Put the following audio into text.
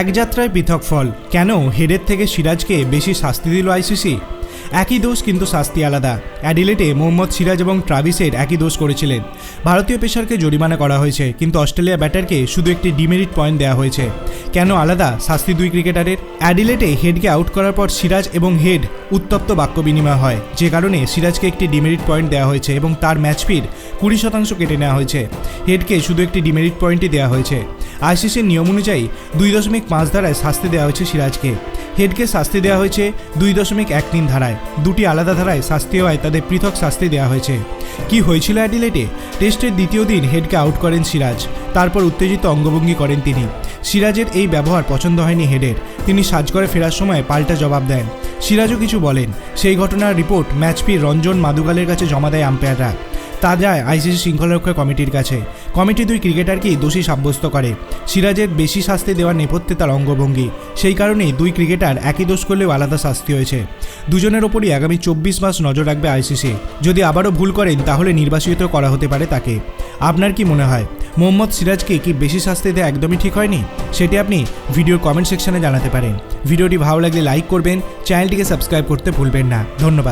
এক যাত্রায় পৃথক ফল। কেন হেডের থেকে সিরাজকে বেশি শাস্তি দিল আইসিসি একই দোষ কিন্তু শাস্তি আলাদা। অ্যাডিলেটে মোহাম্মদ সিরাজ এবং ট্রাভিসের একই দোষ করেছিলেন। ভারতীয় পেশারকে জরিমানা করা হয়েছে, কিন্তু অস্ট্রেলিয়া ব্যাটারকে শুধু একটি ডিমেরিট পয়েন্ট দেওয়া হয়েছে। কেন আলাদা শাস্তি দুই ক্রিকেটারের? অ্যাডিলেটে হেডকে আউট করার পর সিরাজ এবং হেড উত্তপ্ত বাক্য বিনিময় হয়। যে কারণে সিরাজকে একটি ডিমেরিট পয়েন্ট দেওয়া হয়েছে এবং তার ম্যাচ ফির কুড়ি শতাংশ কেটে নেওয়া হয়েছে। হেডকে শুধু একটি ডিমেরিট পয়েন্টই দেওয়া হয়েছে। আইসিসির নিয়ম অনুযায়ী দুই দশমিক পাঁচ ধারায় শাস্তি দেওয়া হয়েছে সিরাজকে। হেডকে শাস্তি দেওয়া হয়েছে দুই দশমিক এক তিন ধারায়। দুটি আলাদা ধারায় শাস্তি হওয়ায় তাদের পৃথক শাস্তি দেওয়া হয়েছে। কি হয়েছিল অ্যাডিলেটে? টেস্টের দ্বিতীয় দিন হেডকে আউট করেন সিরাজ। তারপর উত্তেজিত অঙ্গভঙ্গি করেন তিনি। সিরাজের এই ব্যবহার পছন্দ হয়নি হেডের। তিনি সাজ করে ফেরার সময় পাল্টা জবাব দেন। সিরাজও কিছু বলেন। সেই ঘটনার রিপোর্ট ম্যাচ ম্যাচপির রঞ্জন মাদুগালের কাছে জমা দেয় আম্পায়াররা। তা যায় আইসিসি শৃঙ্খলারক্ষা কমিটির কাছে। কমিটি দুই ক্রিকেটারকেই দোষী সাব্যস্ত করে। সিরাজের বেশি শাস্তি দেওয়ার নেপথ্যে তার অঙ্গভঙ্গি। সেই কারণেই দুই ক্রিকেটার একই দোষ করলেও আলাদা শাস্তি হয়েছে। দুজনের ওপরই আগামী চব্বিশ মাস নজর রাখবে আইসিসি। যদি আবারও ভুল করেন, তাহলে নির্বাসিত করা হতে পারে তাকে। আপনার কি মনে হয়? মোহাম্মদ সিরাজকে কি বেশি শাস্তি দেওয়া একদমই ঠিক হয়নি? সেটি আপনি ভিডিওর কমেন্ট সেকশনে জানাতে পারেন। ভিডিওটি ভালো লাগলে লাইক করবেন, চ্যানেলটিকে সাবস্ক্রাইব করতে ভুলবেন না। ধন্যবাদ।